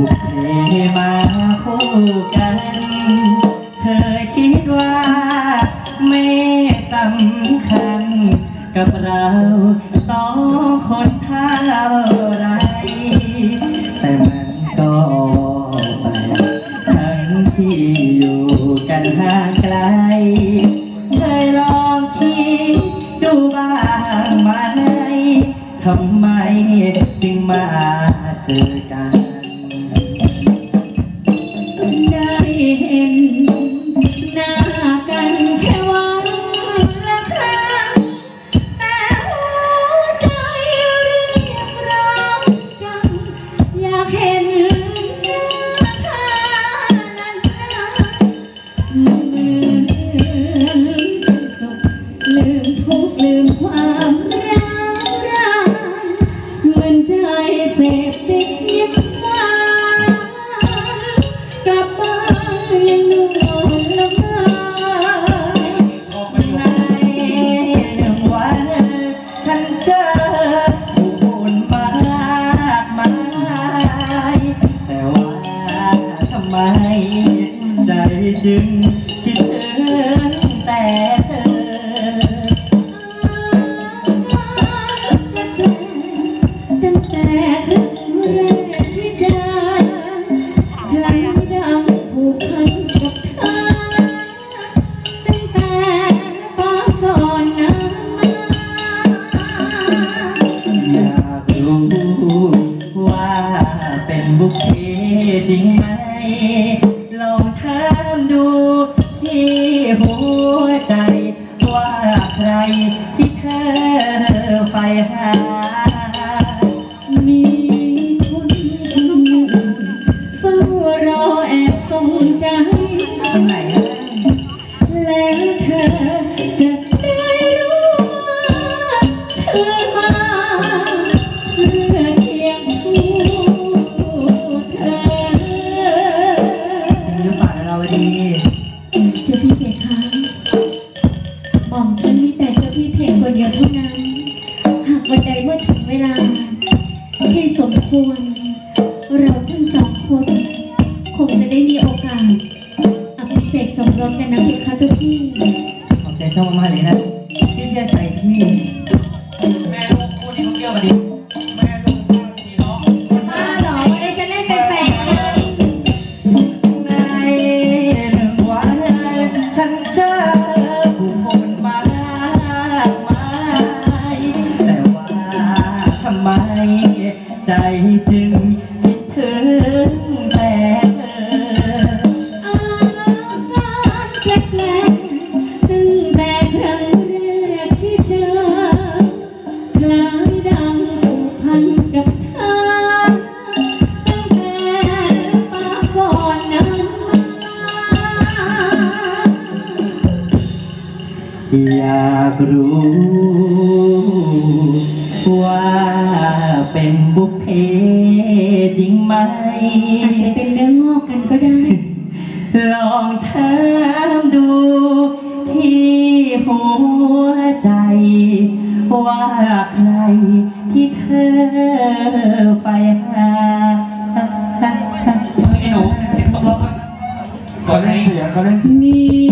บุกเพมาคู่กัน เธอคิดว่าไม่สำคัญ กับเราสองคนเท่าไร แต่มันก็ไปทั้งที่อยู่กันห่างไกลเคยลองคิดดูบ้างไหมทำไมจึงมาเจอกัน จอผู้คนมากมายแต่ว่าทำไมใจจึงคิดถึงแต่เธอตั้งแต่เธอ บุคเพจริงไหม ลองถามดูที่หัวใจ ว่าใครที่เธอใฝ่หา เจ้าพี่เพคะหม่อมฉันมีแต่เจ้าพี่เพียงคนเดียวเท่านั้น หากวันใดเมื่อถึงเวลา ที่สมควร เราทั้งสองคน คงจะได้มีโอกาสอภิเษกสมรสกันนะเพคะเจ้าพี่ขอบใจเจ้ามากเลยนะที่เชื่อใจพี่แม่ลูกคู่นี้เขาเกี่ยวกันดิ อยากรู้ว่าเป็นบุพเพจริงไหม อาจจะเป็นเนื้องอกกันก็ได้ ลองถามดู ที่หัวใจ ว่าใครที่เธอใฝ่หาเฮ้ยไอ้หนูเห็นต้องร้องไหมเขาเล่นเสียงเขาเล่นเสียง มี